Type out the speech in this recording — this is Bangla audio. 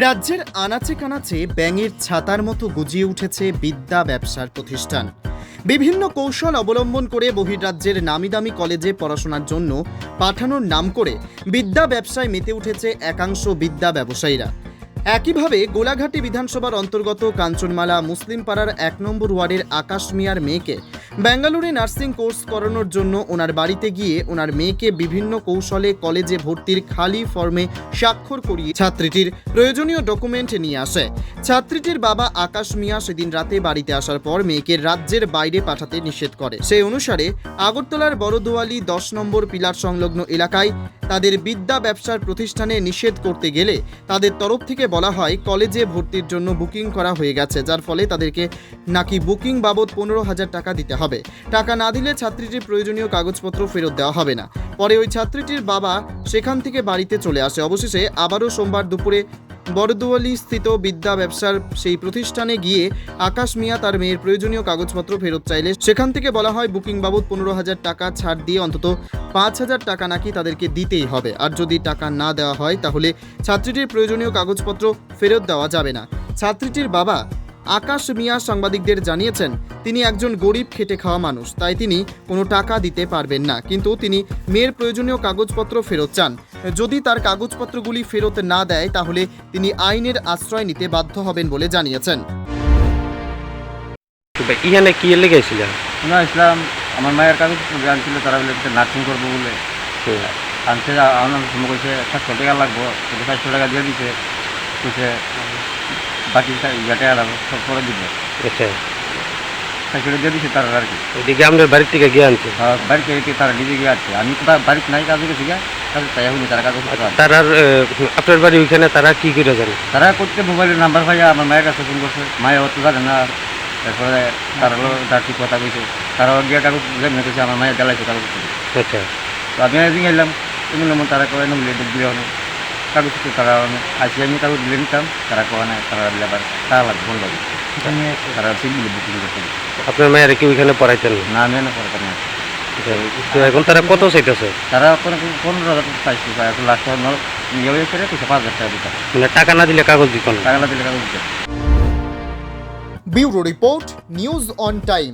রাজ্যের আনাচে কানাচে ব্যাঙের ছাতার মতো গুজিয়ে উঠেছে বিদ্যা ব্যবসার প্রতিষ্ঠান। বিভিন্ন কৌশল অবলম্বন করে বহির্রাজ্যের নামি দামি কলেজে পড়াশোনার জন্য পাঠানোর নাম করে বিদ্যা ব্যবসায় মেতে উঠেছে একাংশ বিদ্যা ব্যবসায়ীরা। একইভাবে গোলাঘাটি বিধানসভার অন্তর্গত কাঞ্চনমালা মুসলিম পাড়ার এক নম্বর ওয়ার্ডের আকাশ মিয়ার মেয়েকে ব্যাঙ্গালোরে নার্সিং কোর্স করানোর জন্য ওনার বাড়িতে গিয়ে ওনার মেয়েকে বিভিন্ন কৌশলে কলেজে ভর্তির খালি ফর্মে স্বাক্ষর করিয়ে ছাত্রীটির প্রয়োজনীয় ডকুমেন্ট নিয়ে আসে। ছাত্রীটির বাবা আকাশ মিয়া সেদিন রাতে বাড়িতে আসার পর মেয়েকে রাজ্যের বাইরে পাঠাতে নিষেধ করে। সেই অনুসারে আগরতলার বড়দোয়ালি দশ নম্বর পিলার সংলগ্ন এলাকায় তাদের বিদ্যা ব্যবসার প্রতিষ্ঠানে নিষেধ করতে গেলে তাদের তরফ থেকে বলা হয়, কলেজে ভর্তির জন্য বুকিং করা হয়ে গেছে, যার ফলে তাদেরকে নাকি বুকিং বাবদ পনেরো হাজার টাকা দিতে হবে। টাকা না দিলে ছাত্রীটির প্রয়োজনীয় কাগজপত্র ফেরত দেওয়া হবে না। পরে ওই ছাত্রীটির বাবা সেখান থেকে বাড়িতে চলে আসে। অবশেষে আবারও সোমবার দুপুরে বড়দুয়ালি স্থিত বিদ্যা ব্যবসার সেই প্রতিষ্ঠানে গিয়ে আকাশ মিয়া তার মেয়ের প্রয়োজনীয় কাগজপত্র ফেরত চাইলে সেখান থেকে বলা হয় বুকিং বাবদ পনেরো হাজার টাকা ছাড় দিয়ে অন্তত পাঁচ হাজার টাকা নাকি তাদেরকে দিতেই হবে। আর যদি টাকা না দেওয়া হয় তাহলে ছাত্রীটির প্রয়োজনীয় কাগজপত্র ফেরত দেওয়া যাবে না। ছাত্রীটির বাবা আকাশ মিয়া সাংবাদিকদের জানিয়েছেন তিনি একজন গরিব খেটে খাওয়া মানুষ তাই তিনি কোনো টাকা দিতে পারবেন না। কিন্তু তিনি মেয়ের প্রয়োজনীয় কাগজপত্র ফেরত চান। যদি তার কাগজপত্রগুলি ফেরত না দেয় তাহলে তিনি আইনের আশ্রয় নিতে বাধ্য হবেন বলে জানিয়েছেন। ইখানে কি লেগেছিল না ইসলাম আমার মায়ের কাগজ আনছিল তারা বলে নার্সিং করব বলে। আনছে আমার সময় কইছে সাতশো টাকা লাগবো। সাতশো টাকা দিয়ে দিছে। কইছে বাকি ইয়াটা আর সব করে দিব। আচ্ছা দিয়ে তারা আর কি। এদিকে আমাদের বাড়ির থেকে গিয়ে আনছে? বাড়িতে তারা নিজে গিয়ে আমি বাড়িতে নাই কাজ গেছি তারা আপনার বাড়ি ওইখানে তারা কি করে জানে? তারা করতে মোবাইলের নাম্বার পাইয়া আমার মায়ের কাছে ফোন করছে। মায়ের অত জানে না। তারপরে তারা ঠিক কথা কইছে। তারা গিয়ে কাগজ যেমন কইছে আমার মায়ের কাগজ আচ্ছা। তো আমি এলাম তারা করে না বলে দিলে কাগজ তো তারা আজকে আমি কাগজ দিলে নিতাম তারা কয় না তারা দিলে আবার টাকা লাগবে লাগবে তারা দিলে বুকিং করতে। আপনার মায়ের কি ওইখানে পড়াইতেন? না? আমি না করতাম না। তো এখন তারা কত চাইতেছে তারা কোনো পনেরো হাজার টাকা পাইছি এখন লাস্ট ইয়ে হয়ে করে কিছু পাঁচ হাজার টাকা দিতাম মানে টাকা না দিলে কাগজ দিত টাকা না দিলে কাগজ দিতাম bureau report news on time.